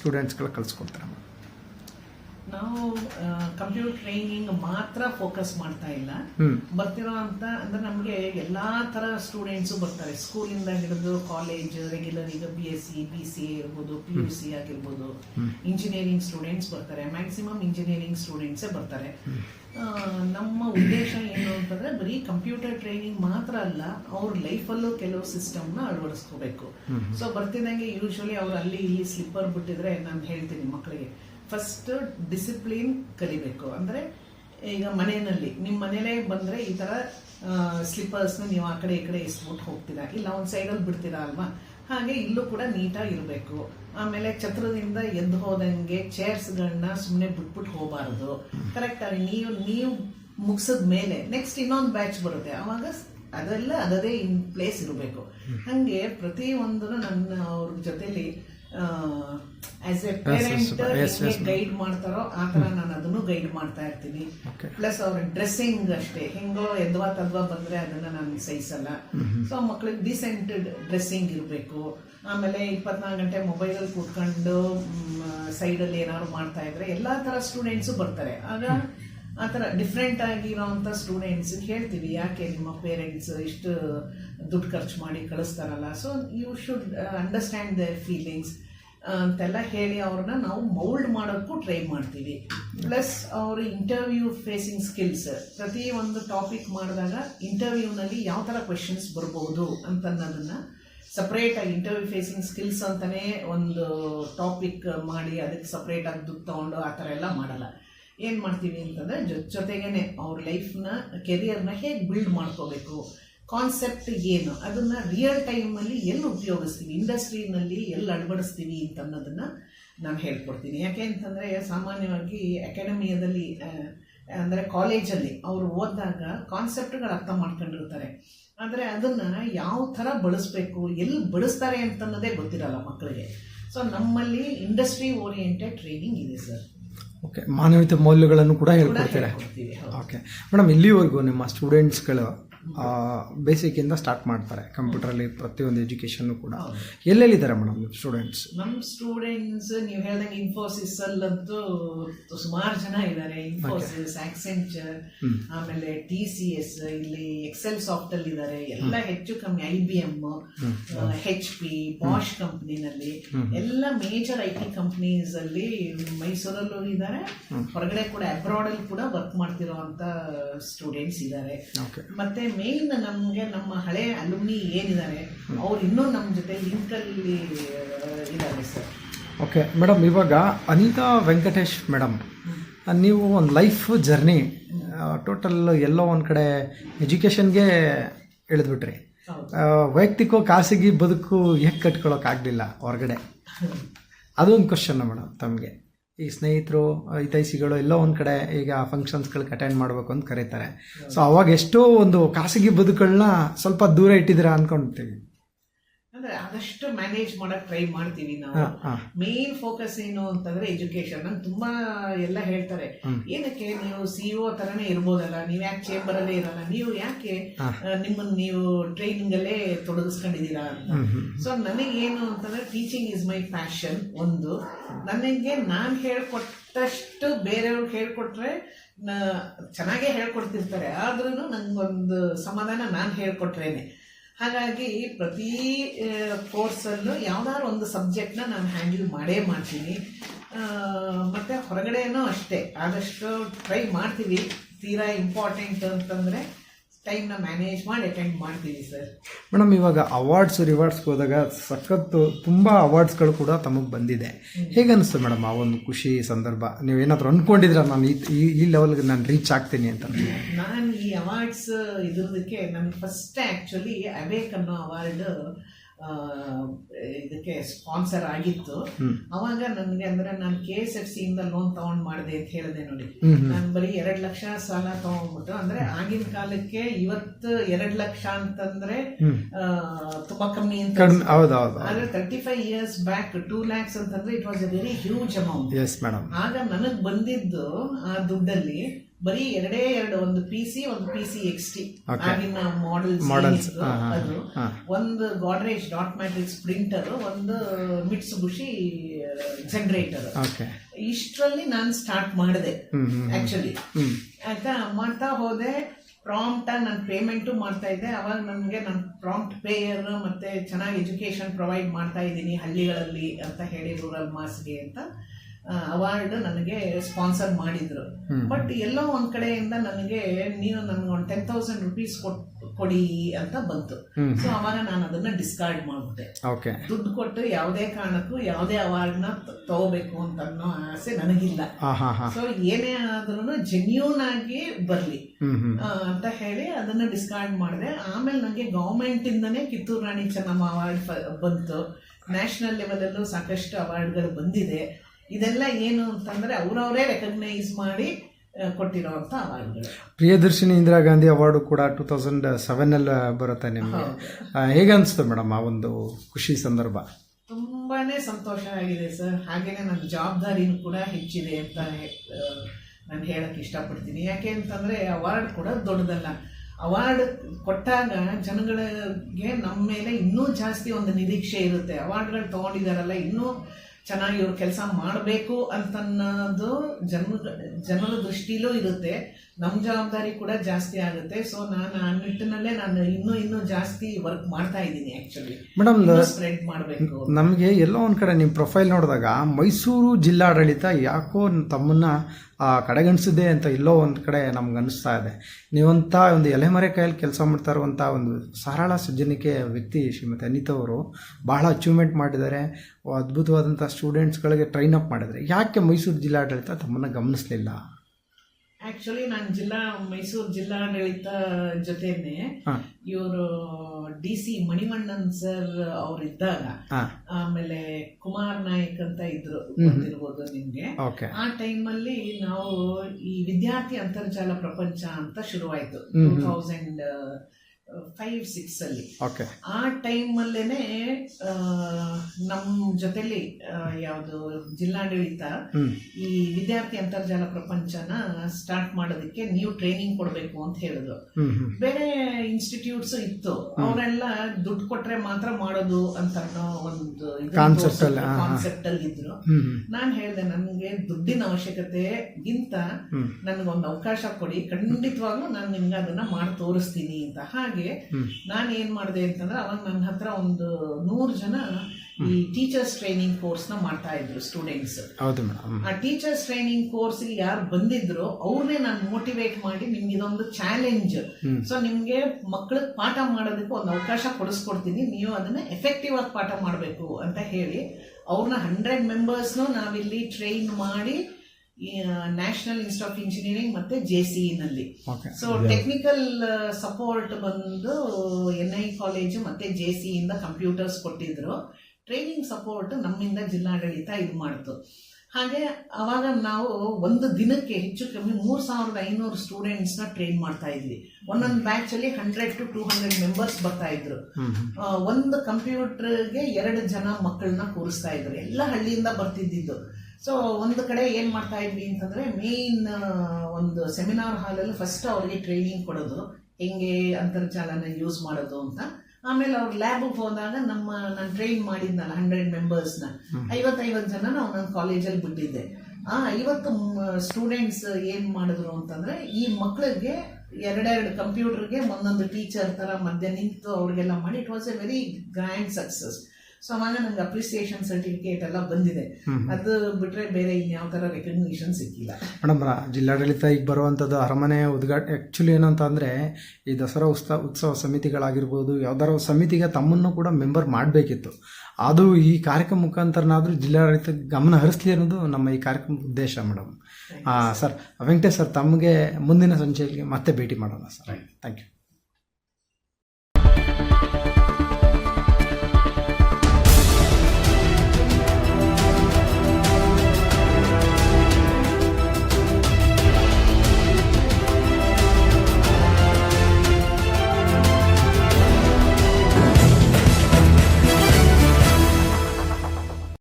ಸ್ಟೂಡೆಂಟ್ಸ್ಗಳು ಕಲಿಸ್ಕೊಡ್ತಾರೆ ನಾವು computer training ಮಾತ್ರ focus ಮಾಡ್ತಾ ಇಲ್ಲ. ಬರ್ತಿರೋ ಅಂತ ಅಂದ್ರೆ ನಮಗೆ ಎಲ್ಲಾ ತರ ಸ್ಟೂಡೆಂಟ್ಸ್ ಬರ್ತಾರೆ. ಸ್ಕೂಲಿಂದ ಹಿಡಿದು ಕಾಲೇಜ್ ರೆಗ್ಯುಲರ್ ಈಗ B S C B C A ಇರ್ಬೋದು ಪಿ ಯು ಸಿ ಆಗಿರ್ಬೋದು. ಇಂಜಿನಿಯರಿಂಗ್ ಸ್ಟೂಡೆಂಟ್ಸ್ ಬರ್ತಾರೆ. ಮ್ಯಾಕ್ಸಿಮಮ್ ಇಂಜಿನಿಯರಿಂಗ್ ಸ್ಟೂಡೆಂಟ್ಸೇ ಬರ್ತಾರೆ. ನಮ್ಮ ಉದ್ದೇಶ ಏನು ಅಂತಂದ್ರೆ ಬರೀ ಕಂಪ್ಯೂಟರ್ ಟ್ರೈನಿಂಗ್ ಮಾತ್ರ ಅಲ್ಲ ಅವ್ರ ಲೈಫಲ್ಲೂ ಕೆಲವು ಸಿಸ್ಟಮ್ನ ಅಳವಡಿಸ್ಕೋಬೇಕು. ಸೊ ಬರ್ತಿದ್ದಂಗೆ ಯೂಶ್ವಲಿ ಅವ್ರು ಅಲ್ಲಿ ಇಲ್ಲಿ ಸ್ಲಿಪ್ಪರ್ ಬಿಟ್ಟಿದ್ರೆ ನಾನು ಹೇಳ್ತೀನಿ ಮಕ್ಕಳಿಗೆ ಫಸ್ಟ್ ಡಿಸಿಪ್ಲಿನ್ ಕಲಿಬೇಕು. ಅಂದ್ರೆ ಈಗ ಮನೆಯಲ್ಲಿ ನಿಮ್ಮ ಮನೇಲೇ ಬಂದ್ರೆ ಈ ತರ ಸ್ಲಿಪ್ಪರ್ಸ್ನ ನೀವು ಆ ಕಡೆ ಈ ಕಡೆ ಇಸ್ಬಿಟ್ಟು ಹೋಗ್ತೀರಾ? ಇಲ್ಲ ಒಂದ್ ಸೈಡಲ್ಲಿ ಬಿಡ್ತೀರಾ ಅಲ್ವಾ? ಹಾಗೆ ಇಲ್ಲೂ ಕೂಡ ನೀಟಾಗಿ ಇರಬೇಕು. ಆಮೇಲೆ ಛತ್ರದಿಂದ ಎದ್ದು ಹೋದಂಗೆ ಚೇರ್ಸ್ಗಳನ್ನ ಸುಮ್ಮನೆ ಬಿಟ್ಬಿಟ್ಟು ಹೋಗಬಾರದು. ಕರೆಕ್ಟ್ ಆಗಿ ನೀವು ನೀವು ಮುಗಿಸಿದ ಮೇಲೆ ನೆಕ್ಸ್ಟ್ ಇನ್ನೊಂದು ಬ್ಯಾಚ್ ಬರುತ್ತೆ. ಅವಾಗ ಅದೆಲ್ಲ ಅದದೇ ಇನ್ ಪ್ಲೇಸ್ ಇರಬೇಕು. ಹಂಗೆ ಪ್ರತಿ ಒಂದು ನನ್ನ ಅವ್ರ ಜೊತೆಲಿ ಆಸ್ ಎ ಪೇರೆಂಟ್ ಗೈಡ್ ಮಾಡ್ತಾರೋ ಆ ತರ ನಾನು ಅದನ್ನು ಗೈಡ್ ಮಾಡ್ತಾ ಇರ್ತೀನಿ. ಪ್ಲಸ್ ಅವ್ರ ಡ್ರೆಸ್ಸಿಂಗ್ ಅಷ್ಟೇ. ಹೆಂಗೋ ಎದ್ವಾ ತದ್ವಾ ಬಂದ್ರೆ ಅದನ್ನ ನಾನು ಸಹಿಸಲ್ಲ. ಸೊ ಮಕ್ಳಿಗೆ ಡಿಸೆಂಟ್ ಡ್ರೆಸ್ಸಿಂಗ್ ಇರಬೇಕು. ಆಮೇಲೆ ಇಪ್ಪತ್ನಾಲ್ಕು ಗಂಟೆ ಮೊಬೈಲ್ ಅಲ್ಲಿ ಕೂತ್ಕೊಂಡು ಸೈಡ್ ಅಲ್ಲಿ ಏನಾದ್ರು ಮಾಡ್ತಾ ಇದ್ರೆ ಎಲ್ಲಾ ತರ ಸ್ಟೂಡೆಂಟ್ಸ್ ಬರ್ತಾರೆ. ಆಗ ಆ ಥರ ಡಿಫ್ರೆಂಟ್ ಆಗಿರೋವಂಥ ಸ್ಟೂಡೆಂಟ್ಸ್ ಹೇಳ್ತೀವಿ, ಯಾಕೆ ನಿಮ್ಮ ಪೇರೆಂಟ್ಸ್ ಇಷ್ಟು ದುಡ್ಡು ಖರ್ಚು ಮಾಡಿ ಕಳಿಸ್ತಾರಲ್ಲ? So you should understand their feelings ಅಂತೆಲ್ಲ ಹೇಳಿ ಅವ್ರನ್ನ ನಾವು ಮೌಲ್ಡ್ ಮಾಡೋಕ್ಕೂ ಟ್ರೈ ಮಾಡ್ತೀವಿ. ಪ್ಲಸ್ ಅವರು ಇಂಟರ್ವ್ಯೂ ಫೇಸಿಂಗ್ ಸ್ಕಿಲ್ಸ್ ಪ್ರತಿ ಒಂದು ಟಾಪಿಕ್ ಮಾಡಿದಾಗ ಇಂಟರ್ವ್ಯೂನಲ್ಲಿ ಯಾವ ಥರ ಕ್ವೆಶನ್ಸ್ ಬರ್ಬೋದು ಅಂತ ನನ್ನನ್ನು ಸಪ್ರೇಟ್ ಆಗಿ ಇಂಟರ್ವ್ಯೂ ಫೇಸಿಂಗ್ ಸ್ಕಿಲ್ಸ್ ಅಂತಲೇ ಒಂದು ಟಾಪಿಕ್ ಮಾಡಿ ಅದಕ್ಕೆ ಸಪ್ರೇಟಾಗಿ ದುಡ್ಡು ತಗೊಂಡು ಆ ಥರ ಎಲ್ಲ ಮಾಡಲ್ಲ. ಏನು ಮಾಡ್ತೀವಿ ಅಂತಂದರೆ ಜೊ- ಜೊತೆಗೇನೆ ಅವ್ರ ಲೈಫ್ನ ಕೆರಿಯರ್ನ ಹೇಗೆ ಬಿಲ್ಡ್ ಮಾಡ್ಕೋಬೇಕು? ಕಾನ್ಸೆಪ್ಟ್ ಏನು? ಅದನ್ನು ರಿಯಲ್ ಟೈಮಲ್ಲಿ ಎಲ್ಲಿ ಉಪಯೋಗಿಸ್ತೀವಿ? ಇಂಡಸ್ಟ್ರಿನಲ್ಲಿ ಎಲ್ಲಿ ಅಳವಡಿಸ್ತೀವಿ ಅಂತ ಅನ್ನೋದನ್ನ ನಾನು ಹೇಳ್ಕೊಡ್ತೀನಿ. ಯಾಕೆ ಅಂತಂದರೆ ಸಾಮಾನ್ಯವಾಗಿ ಅಕಾಡೆಮಿಯದಲ್ಲಿ ಅಂದರೆ ಕಾಲೇಜಲ್ಲಿ ಅವರು ಓದಿದಾಗ ಕಾನ್ಸೆಪ್ಟ್ಗಳು ಅರ್ಥ ಮಾಡ್ಕೊಂಡಿರ್ತಾರೆ. ಆದರೆ ಅದನ್ನು ಯಾವ ಥರ ಬಳಸಬೇಕು, ಎಲ್ಲಿ ಬಳಸ್ತಾರೆ ಅಂತನ್ನೋದೇ ಗೊತ್ತಿರಲ್ಲ ಮಕ್ಕಳಿಗೆ. ಸೊ ನಮ್ಮಲ್ಲಿ ಇಂಡಸ್ಟ್ರಿ ಓರಿಯೆಂಟೆಡ್ ಟ್ರೈನಿಂಗ್ ಇದೆ ಸರ್ ಓಕೆ ಮಾನವೀಯತೆ ಮೌಲ್ಯಗಳನ್ನು ಕೂಡ ಹೇಳ್ಕೊಡ್ತೀರಾ? ಓಕೆ. ಮೇಡಮ್ ಇಲ್ಲಿವರೆಗೂ ನಿಮ್ಮ ಸ್ಟೂಡೆಂಟ್ಸ್ಗಳು ಬೇಸಿಕ್ಕಿಂದ ಸ್ಟಾರ್ಟ್ ಮಾಡ್ತಾರೆ ಕಂಪ್ಯೂಟರಲ್ಲಿ ಪ್ರತಿಯೊಂದು ಎಜುಕೇಶನ್ ಕೂಡ. ಎಲ್ಲೆಲ್ಲಿದ್ದಾರೆ ಮೇಡಮ್ ನಿಮ್ಮ ಸ್ಟೂಡೆಂಟ್ಸ್ ನಮ್ಮ ಸ್ಟೂಡೆಂಟ್ಸ್ ನೀವು ಹೇಳ್ದಂಗೆ ಇನ್ಫೋಸಿಸ್ ಅಲ್ಲಂತೂ ಸುಮಾರು ಜನ ಇದ್ದಾರೆ. ಇನ್ಫೋಸಿಸ್ ಆಕ್ಸೆಂಚರ್ ಆಮೇಲೆ ಟಿ ಸಿ ಎಸ್ ಇಲ್ಲಿ ಎಕ್ಸೆಲ್ ಸಾಫ್ಟ್ ಅಲ್ಲಿ ಇದ್ದಾರೆ. ಎಲ್ಲ ಹೆಚ್ಚು ಕಮ್ಮಿ I B M H P Bosch ಕಂಪ್ನಿನಲ್ಲಿ ಎಲ್ಲ ಮೇಜರ್ ಐ ಟಿ ಕಂಪ್ನೀಸ್ ಅಲ್ಲಿ ಮೈಸೂರಲ್ಲೂ ಇದ್ದಾರೆ ಹೊರಗಡೆ ಕೂಡ ಅಬ್ರಾಡ್ ಅಲ್ಲಿ ಕೂಡ ವರ್ಕ್ ಮಾಡ್ತಿರೋಂತ ಸ್ಟೂಡೆಂಟ್ಸ್ ಇದ್ದಾರೆ. ಮತ್ತೆ ಮೇನ್ ನಮಗೆ ನಮ್ಮ ಹಳೆ ಅಲುಮಿನಿ ಏನಿದ್ದಾರೆ ಅವ್ರು ಇನ್ನೂ ನಮ್ಮ ಜೊತೆ ಲಿಂಕ್ ಅಲ್ಲಿ ಇದ್ದಾರೆ ಸರ್. ಓಕೆ ಮೇಡಮ್ ಇವಾಗ ಅನಿತಾ ವೆಂಕಟೇಶ್ ಮೇಡಮ್ ನೀವು ಒಂದು ಲೈಫ್ ಜರ್ನಿ ಟೋಟಲ್ ಎಲ್ಲೋ ಒಂದು ಕಡೆ ಎಜುಕೇಷನ್ಗೆ ಇಳಿದ್ಬಿಟ್ರಿ. ವೈಯಕ್ತಿಕ ಖಾಸಗಿ ಬದುಕು ಹೇಗೆ ಕಟ್ಕೊಳ್ಳೋಕ್ಕಾಗಲಿಲ್ಲ ಹೊರಗಡೆ? ಅದೊಂದು ಕ್ವಶನ್ ಮೇಡಮ್ ತಮಗೆ. ಈ ಸ್ನೇಹಿತರು ಹಿತೈಷಿಗಳು ಎಲ್ಲೋ ಒಂದು ಕಡೆ ಈಗ ಫಂಕ್ಷನ್ಸ್ಗಳಿಗೆ ಅಟೆಂಡ್ ಮಾಡಬೇಕು ಅಂತ ಕರೀತಾರೆ. ಸೊ ಅವಾಗ ಎಷ್ಟೋ ಒಂದು ಖಾಸಗಿ ಬದುಕುಗಳನ್ನ ಸ್ವಲ್ಪ ದೂರ ಇಟ್ಟಿದ್ದೀರಾ ಅನ್ಕೊಂತೀವಿ ಅಂದ್ರೆ ಆದಷ್ಟು ಮ್ಯಾನೇಜ್ ಮಾಡಕ್ ಟ್ರೈ ಮಾಡ್ತೀವಿ ನಾವು. ಮೇನ್ ಫೋಕಸ್ ಏನು ಅಂತಂದ್ರೆ ಎಜುಕೇಶನ್ ನಂಗೆ ತುಂಬಾ ಎಲ್ಲ ಹೇಳ್ತಾರೆ ಏನಕ್ಕೆ ನೀವು ಸಿಇಒ ತರನೇ ಇರ್ಬೋದಲ್ಲ? ನೀವ್ ಯಾಕೆ ಚೇಂಬರ್ ಅಲ್ಲೇ ಇರಲ್ಲ? ನೀವು ಯಾಕೆ ನಿಮ್ಮನ್ನ ನೀವು ಟ್ರೈನಿಂಗ್ ಅಲ್ಲೇ ತೊಡಗಿಸ್ಕೊಂಡಿದ್ದೀರಾ ಅಂತ? ಸೊ ನನಗೇನು ಅಂತಂದ್ರೆ ಟೀಚಿಂಗ್ ಇಸ್ ಮೈ ಪ್ಯಾಷನ್ ಒಂದು. ನನಗೆ ನಾನ್ ಹೇಳ್ಕೊಟ್ಟಷ್ಟು ಬೇರೆಯವ್ರಿಗೆ ಹೇಳ್ಕೊಟ್ರೆ ಚೆನ್ನಾಗೇ ಹೇಳ್ಕೊಡ್ತಿರ್ತಾರೆ. ಆದ್ರೂ ನಂಗೊಂದು ಸಮಾಧಾನ ನಾನು ಹೇಳ್ಕೊಟ್ರೇನೆ. ಹಾಗಾಗಿ ಪ್ರತಿ ಕೋರ್ಸಲ್ಲೂ ಯಾವ್ದಾದ್ರು ಒಂದು ಸಬ್ಜೆಕ್ಟ್ನ ನಾನು ಹ್ಯಾಂಡಲ್ ಮಾಡೇ ಮಾಡ್ತೀನಿ. ಮತ್ತು ಹೊರಗಡೆನೂ ಅಷ್ಟೇ. ಆದಷ್ಟು ಟ್ರೈ ಮಾಡ್ತೀವಿ. ತೀರಾ ಇಂಪಾರ್ಟೆಂಟ್ ಅಂತಂದ್ರೆ ಟೈಮ್ನ ಮ್ಯಾನೇಜ್ ಮಾಡಿ ಅಟೆಂಡ್ ಮಾಡ್ತೀನಿ ಸರ್ ಮೇಡಮ್ ಇವಾಗ ಅವಾರ್ಡ್ಸ್ ರಿವಾರ್ಡ್ಸ್ಗೆ ಹೋದಾಗ ಸಖತ್ತು ತುಂಬ ಅವಾರ್ಡ್ಸ್ಗಳು ಕೂಡ ತಮಗೆ ಬಂದಿದೆ. ಹೇಗೆ ಅನಿಸ್ತು ಮೇಡಮ್ ಆ ಒಂದು ಖುಷಿ ಸಂದರ್ಭ? ನೀವು ಏನಾದರೂ ಅಂದ್ಕೊಂಡಿದ್ರ ನಾನು ಈ- ಈ ಲೆವೆಲ್ಗೆ ನಾನು ರೀಚ್ ಆಗ್ತೀನಿ ಅಂತ. ನಾನು ಈ ಅವಾರ್ಡ್ಸ್ ಇದ್ರದಕ್ಕೆ ನಾನು ಫಸ್ಟ್ ಆ್ಯಕ್ಚುಲಿ ಅವೇಕ್ ಅನ್ನೋ ಅವಾರ್ಡ್ ಇದಕ್ಕೆ ಸ್ಪಾನ್ಸರ್ ಆಗಿತ್ತು. ಅವಾಗ ನನಗೆ ಅಂದ್ರೆ ನಾನು ಕೆ ಎಸ್ ಎಫ್ ಸಿ ಇಂದ ಲೋನ್ ತಗೊಂಡ್ ಮಾಡಿದೆ ಅಂತ ಹೇಳಿದೆ ನೋಡಿ. ನಾನು ಬರೀ ಎರಡ್ ಲಕ್ಷ ಸಾಲ ತಗೊಂಡ್ಬಿಟ್ಟು ಅಂದ್ರೆ ಆಗಿನ ಕಾಲಕ್ಕೆ ಇವತ್ತು ಎರಡ್ ಲಕ್ಷ ಅಂತಂದ್ರೆ ತುಂಬಾ ಕಮ್ಮಿ ಅಂತ ಆದ್ರೆ thirty five years back two lakhs ಅಂತಂದ್ರೆ it was a very huge amount ಆಗ ನನಗ್ ಬಂದಿದ್ದು ಆ ದುಡ್ಡಲ್ಲಿ ಬರೀ ಎರಡೇ ಎರಡು ಒಂದು ಪಿ ಸಿ ಒಂದು ಪಿ ಸಿ ಎಕ್ಸ್ ಟಿ ಆಗಿನ ಮಾಡೆಲ್ಸ್ ಅದು. ಒಂದು ಗಾಡ್ರೇಜ್ ಡಾಟ್ ಮ್ಯಾಟ್ರಿಕ್ಸ್ ಪ್ರಿಂಟರ್ ಒಂದು ಮಿಟ್ಸ್ ಬುಷಿ ಜನರೇಟರ್ ಇಷ್ಟರಲ್ಲಿ ನಾನು ಸ್ಟಾರ್ಟ್ ಮಾಡಿದೆ ಆಕ್ಚುಲಿ ಆಯ್ತಾ ಮಾಡ್ತಾ ಹೋದೆ ಪ್ರಾಂಪ್ಟ್ ನಾನು ಪೇಮೆಂಟು ಮಾಡ್ತಾ ಇದ್ದೆ. ಅವಾಗ ನನಗೆ ನಾನು ಪ್ರಾಂಪ್ಟ್ ಪೇಯರ್ ಮತ್ತೆ ಚೆನ್ನಾಗಿ ಎಜುಕೇಶನ್ ಪ್ರೊವೈಡ್ ಮಾಡ್ತಾ ಇದ್ದೀನಿ ಹಳ್ಳಿಗಳಲ್ಲಿ ಅಂತ ಹೇಳಿ ರೂರಲ್ ಮಾಸ್ಗೆ ಅಂತ. ಅವಾರ್ಡ್ ನನಗೆ ಸ್ಪಾನ್ಸರ್ ಮಾಡಿದ್ರು. ಬಟ್ ಎಲ್ಲೋ ಒಂದ್ ಕಡೆಯಿಂದ ನನಗೆ ನೀವು ನನ್ಗೆ ಒಂದು ಟೆನ್ ತೌಸಂಡ್ ರುಪೀಸ್ ಕೊಡಿ ಅಂತ ಬಂತು. ಸೊ ಅವಾಗ ನಾನು ಅದನ್ನ ಡಿಸ್ಕಾರ್ಡ್ ಮಾಡ್ಬಿಟ್ಟೆ. ದುಡ್ಡು ಕೊಟ್ಟು ಯಾವುದೇ ಕಾರಣಕ್ಕೂ ಯಾವುದೇ ಅವಾರ್ಡ್ನ ತಗೋಬೇಕು ಅಂತ ಅನ್ನೋ ಆಸೆ ನನಗಿಲ್ಲ. ಸೊ ಏನೇ ಆದ್ರೂ ಜೆನ್ಯೂನ್ ಆಗಿ ಬರ್ಲಿ. ಅಂತ ಹೇಳಿ ಅದನ್ನ ಡಿಸ್ಕಾರ್ಡ್ ಮಾಡಿದೆ. ಆಮೇಲೆ ನನಗೆ ಗೌರ್ಮೆಂಟ್ ಇಂದನೇ ಕಿತ್ತೂರು ರಾಣಿ ಚೆನ್ನಮ್ಮ ಅವಾರ್ಡ್ ಬಂತು. ನ್ಯಾಷನಲ್ ಲೆವೆಲಲ್ಲೂ ಸಾಕಷ್ಟು ಅವಾರ್ಡ್ಗಳು ಬಂದಿದೆ. ಇದೆಲ್ಲ ಏನು ಅಂತಂದ್ರೆ ಅವರವರೇ ರೆಕಗ್ನೈಸ್ ಮಾಡಿ ಕೊಟ್ಟಿರೋವಂಥ ಅವಾರ್ಡ್ಗಳು. ಪ್ರಿಯದರ್ಶಿನಿ ಇಂದಿರಾ ಗಾಂಧಿ ಅವಾರ್ಡು ಕೂಡ ಟೂ ತೌಸಂಡ್ ಸೆವೆನಲ್ಲಿ ಬರುತ್ತೆ ನಿಮಗೆ. ಹೇಗೆ ಅನಿಸ್ತು ಮೇಡಮ್ ಆ ಒಂದು ಖುಷಿ ಸಂದರ್ಭ? ತುಂಬಾನೇ ಸಂತೋಷ ಆಗಿದೆ ಸರ್. ಹಾಗೇನೆ ನನ್ನ ಜವಾಬ್ದಾರಿನೂ ಕೂಡ ಹೆಚ್ಚಿದೆ ಅಂತ ನಾನು ಹೇಳಕ್ ಇಷ್ಟಪಡ್ತೀನಿ. ಯಾಕೆ ಅಂತಂದ್ರೆ ಅವಾರ್ಡ್ ಕೂಡ ದೊಡ್ಡದಲ್ಲ. ಅವಾರ್ಡ್ ಕೊಟ್ಟಾಗ ಜನಗಳಿಗೆ ನಮ್ಮ ಮೇಲೆ ಇನ್ನೂ ಜಾಸ್ತಿ ಒಂದು ನಿರೀಕ್ಷೆ ಇರುತ್ತೆ. ಅವಾರ್ಡ್ಗಳು ತಗೊಂಡಿದಾರಲ್ಲ ಇನ್ನೂ ಚೆನ್ನಾಗಿ ಇವ್ರು ಕೆಲಸ ಮಾಡಬೇಕು ಅಂತನ್ನೋದು ಜನ ಜನರ ದೃಷ್ಟಿಲೂ ಇರುತ್ತೆ. ನಮ್ಮ ಜವಾಬ್ದಾರಿ ಕೂಡ ಜಾಸ್ತಿ ಆಗುತ್ತೆ. ಸೊ ನಾನು ಆ ನಿಟ್ಟಿನಲ್ಲೇ ನಾನು ಇನ್ನೂ ಇನ್ನೂ ಜಾಸ್ತಿ ವರ್ಕ್ ಮಾಡ್ತಾ ಇದ್ದೀನಿ ಆ್ಯಕ್ಚುಲಿ ಮೇಡಮ್ ಸ್ಪ್ರೆಡ್ ಮಾಡಬೇಕು. ನಮಗೆ ಎಲ್ಲೋ ಒಂದು ಕಡೆ ನಿಮ್ಮ ಪ್ರೊಫೈಲ್ ನೋಡಿದಾಗ ಮೈಸೂರು ಜಿಲ್ಲಾಡಳಿತ ಯಾಕೋ ತಮ್ಮನ್ನ ಕಡೆಗಣಿಸಿದೆ ಅಂತ ಎಲ್ಲೋ ಒಂದು ಕಡೆ ನಮ್ಗೆ ಅನಿಸ್ತಾ ಇದೆ. ನೀವಂಥ ಒಂದು ಎಲೆಮರೆ ಕೈಯಲ್ಲಿ ಕೆಲಸ ಮಾಡ್ತಾ ಇರುವಂಥ ಒಂದು ಸರಳ ಸಜ್ಜನಿಕೆ ವ್ಯಕ್ತಿ ಶ್ರೀಮತಿ ಅನಿತಾ ಅವರು ಬಹಳ ಅಚೀವ್ಮೆಂಟ್ ಮಾಡಿದ್ದಾರೆ. ಅದ್ಭುತವಾದಂಥ ಸ್ಟೂಡೆಂಟ್ಸ್ಗಳಿಗೆ ಟ್ರೈನ್ ಅಪ್ ಮಾಡಿದ್ದಾರೆ. ಯಾಕೆ ಮೈಸೂರು ಜಿಲ್ಲಾಡಳಿತ ತಮ್ಮನ್ನು ಗಮನಿಸಲಿಲ್ಲ? ಆಕ್ಚುಲಿ ನಾನು ಜಿಲ್ಲಾ ಮೈಸೂರು ಜಿಲ್ಲಾಡಳಿತ ಜೊತೆನೆ ಇವರು ಡಿ ಸಿ ಮಣಿವಣ್ಣನ್ ಸರ್ ಅವ್ರಿದ್ದಾಗ ಇದ್ದಾಗ ಆಮೇಲೆ ಕುಮಾರ್ ನಾಯಕ್ ಅಂತ ಇದ್ರು ಗೊತ್ತಿರ್ಬೋದು ನಿಮ್ಗೆ. ಆ ಟೈಮ್ ಅಲ್ಲಿ ನಾವು ಈ ವಿದ್ಯಾರ್ಥಿ ಅಂತರ್ಜಾಲ ಪ್ರಪಂಚ ಅಂತ ಶುರುವಾಯ್ತು. ಟೂ ತೌಸಂಡ್ ಫೈವ್ ಸಿಕ್ಸ್ ಅಲ್ಲಿ. ಆ ಆ ಟೈಮಲ್ಲೇನೆ ನಮ್ಮ ಜೊತೆಲಿ ಯಾವುದು ಜಿಲ್ಲಾಡಳಿತ ಈ ವಿದ್ಯಾರ್ಥಿ ಅಂತರ್ಜಾಲ ಪ್ರಪಂಚನ ಸ್ಟಾರ್ಟ್ ಮಾಡೋದಕ್ಕೆ ನೀವು ಟ್ರೈನಿಂಗ್ ಕೊಡಬೇಕು ಅಂತ ಹೇಳಿದ್ರು. ಬೇರೆ ಇನ್ಸ್ಟಿಟ್ಯೂಟ್ಸ್ ಇತ್ತು. ಅವರೆಲ್ಲ ದುಡ್ಡು ಕೊಟ್ರೆ ಮಾತ್ರ ಮಾಡೋದು ಅಂತ ಒಂದು ಕಾನ್ಸೆಪ್ಟ್ ಅಲ್ಲಿ, ಇದ್ರು. ನಾನು ಹೇಳ್ದೆ ನನ್ಗೆ ದುಡ್ಡಿನ ಅವಶ್ಯಕತೆಗಿಂತ ನನ್ಗೊಂದು ಅವಕಾಶ ಕೊಡಿ. ಖಂಡಿತವಾಗ್ಲೂ ನಾನು ನಿಮ್ಗೆ ಅದನ್ನ ಮಾಡಿ ತೋರಿಸ್ತೀನಿ ಅಂತ ಹಾಗೆ. ಹ್ಮ್. ನಾನು ಏನು ಮಾಡಿದೆ ಅಂತಂದ್ರೆ ಅವಾಗ ನನ್ನ ಹತ್ರ ಒಂದು ನೂರು ಜನ ಈ ಟೀಚರ್ಸ್ ಟ್ರೈನಿಂಗ್ ಕೋರ್ಸ್ನ ಮಾಡ್ತಾ ಇದ್ರು ಸ್ಟೂಡೆಂಟ್ಸ್ ಆ ಟೀಚರ್ಸ್ ಟ್ರೈನಿಂಗ್ ಕೋರ್ಸ್ ಯಾರು ಬಂದಿದ್ರು ಅವ್ರನ್ನೇ ನಾನು ಮೋಟಿವೇಟ್ ಮಾಡಿ ನಿಮ್ಗೆ ಇದೊಂದು ಚಾಲೆಂಜ್ ಸೊ ನಿಮ್ಗೆ ಮಕ್ಕಳಿಗೆ ಪಾಠ ಮಾಡೋದಕ್ಕೆ ಒಂದು ಅವಕಾಶ ಕೊಡಿಸ್ಕೊಡ್ತೀನಿ ನೀವು ಅದನ್ನ ಎಫೆಕ್ಟಿವ್ ಆಗಿ ಪಾಠ ಮಾಡಬೇಕು ಅಂತ ಹೇಳಿ ಅವ್ರನ್ನ ಹಂಡ್ರೆಡ್ ಮೆಂಬರ್ಸ್ನು ನಾವಿಲ್ಲಿ ಟ್ರೈನ್ ಮಾಡಿ ನ್ಯಾಷನಲ್ ಇನ್ಸ್ಟಿಟ್ಯೂಟ್ ಆಫ್ ಇಂಜಿನಿಯರಿಂಗ್ ಮತ್ತೆ ಜೆ ಸಿ ನಲ್ಲಿ. ಸೊ ಟೆಕ್ನಿಕಲ್ ಸಪೋರ್ಟ್ ಬಂದು ಎನ್ ಐ ಕಾಲೇಜು ಮತ್ತೆ ಜೆ ಸಿ ಇಂದ ಕಂಪ್ಯೂಟರ್ಸ್ ಕೊಟ್ಟಿದ್ರು. ಟ್ರೈನಿಂಗ್ ಸಪೋರ್ಟ್ ನಮ್ಮಿಂದ ಜಿಲ್ಲಾಡಳಿತ ಇದು ಮಾಡ್ತು. ಹಾಗೆ ಅವಾಗ ನಾವು ಒಂದು ದಿನಕ್ಕೆ ಹೆಚ್ಚು ಕಮ್ಮಿ ಮೂರ್ ಸಾವಿರದ ಐನೂರು ಸ್ಟೂಡೆಂಟ್ಸ್ನ ಟ್ರೈನ್ ಮಾಡ್ತಾ ಇದ್ವಿ. ಒಂದೊಂದು ಬ್ಯಾಚ್ ಅಲ್ಲಿ hundred to two hundred members ಬರ್ತಾ ಇದ್ರು. ಒಂದು ಕಂಪ್ಯೂಟರ್ಗೆ ಎರಡು ಜನ ಮಕ್ಕಳನ್ನ ಕೂರಿಸ್ತಾ ಇದ್ರು. ಎಲ್ಲ ಹಳ್ಳಿಯಿಂದ ಬರ್ತಿದ್ದಿದ್ದು. ಸೊ ಒಂದು ಕಡೆ ಏನು ಮಾಡ್ತಾ ಇದ್ವಿ ಅಂತಂದ್ರೆ ಮೇನ್ ಒಂದು ಸೆಮಿನಾರ್ ಹಾಲಲ್ಲಿ ಫಸ್ಟ್ ಅವ್ರಿಗೆ ಟ್ರೈನಿಂಗ್ ಕೊಡೋದು. ಹೆಂಗೆ ಅಂತರ್ಜಾಲನ ಯೂಸ್ ಮಾಡೋದು ಅಂತ. ಆಮೇಲೆ ಅವ್ರ ಲ್ಯಾಬ್ ಹೋದಾಗ ನಮ್ಮ ನಾನು ಟ್ರೈನ್ ಮಾಡಿದ್ನಲ್ಲ ಹಂಡ್ರೆಡ್ ಮೆಂಬರ್ಸ್ನ ಐವತ್ತೈವತ್ತು ಜನ ನಾವು ನನ್ನ ಕಾಲೇಜಲ್ಲಿ ಬಿಟ್ಟಿದ್ದೆ. ಆ ಐವತ್ತು ಸ್ಟೂಡೆಂಟ್ಸ್ ಏನು ಮಾಡಿದ್ರು ಅಂತಂದ್ರೆ ಈ ಮಕ್ಕಳಿಗೆ ಎರಡೆರಡು ಕಂಪ್ಯೂಟರ್ಗೆ ಒಂದೊಂದು ಟೀಚರ್ ತರ ಮಧ್ಯೆ ನಿಂತು ಅವ್ರಿಗೆಲ್ಲ ಮಾಡಿ it was a very grand success so ಅವಾಗ ನಂಗೆ ಅಪ್ರಿಸಿಯೇಷನ್ ಸರ್ಟಿಫಿಕೇಟ್ ಎಲ್ಲ ಬಂದಿದೆ. ಅದು ಬಿಟ್ರೆ ಬೇರೆ ಇನ್ಯಾವ ತರ ರೆಕಗ್ನಿಷನ್ ಸಿಕ್ಕಿಲ್ಲ. ಮೇಡಮ್ ಜಿಲ್ಲಾಡಳಿತ ಈಗ ಬರುವಂಥದ್ದು ಅರಮನೆ ಉದ್ಘಾಟ ಆ್ಯಕ್ಚುಲಿ ಏನಂತ ಅಂದರೆ ಈ ದಸರಾ ಉತ್ಸವ ಉತ್ಸವ ಸಮಿತಿಗಳಾಗಿರ್ಬೋದು ಯಾವ್ದಾರ ಸಮಿತಿಗೆ ತಮ್ಮನ್ನು ಕೂಡ ಮೆಂಬರ್ ಮಾಡಬೇಕಿತ್ತು. ಅದು ಈ ಕಾರ್ಯಕ್ರಮ ಮುಖಾಂತರನಾದರೂ ಜಿಲ್ಲಾಡಳಿತ ಗಮನ ಹರಿಸ್ಲಿ ಅನ್ನೋದು ನಮ್ಮ ಈ ಕಾರ್ಯಕ್ರಮದ ಉದ್ದೇಶ ಮೇಡಮ್. ಸರ್ ವೆಂಕಟೇಶ್ ಸರ್ ತಮಗೆ ಮುಂದಿನ ಸಂಚಿಕೆಗೆ ಮತ್ತೆ ಭೇಟಿ ಮಾಡೋಣ ಸರ್. Thank you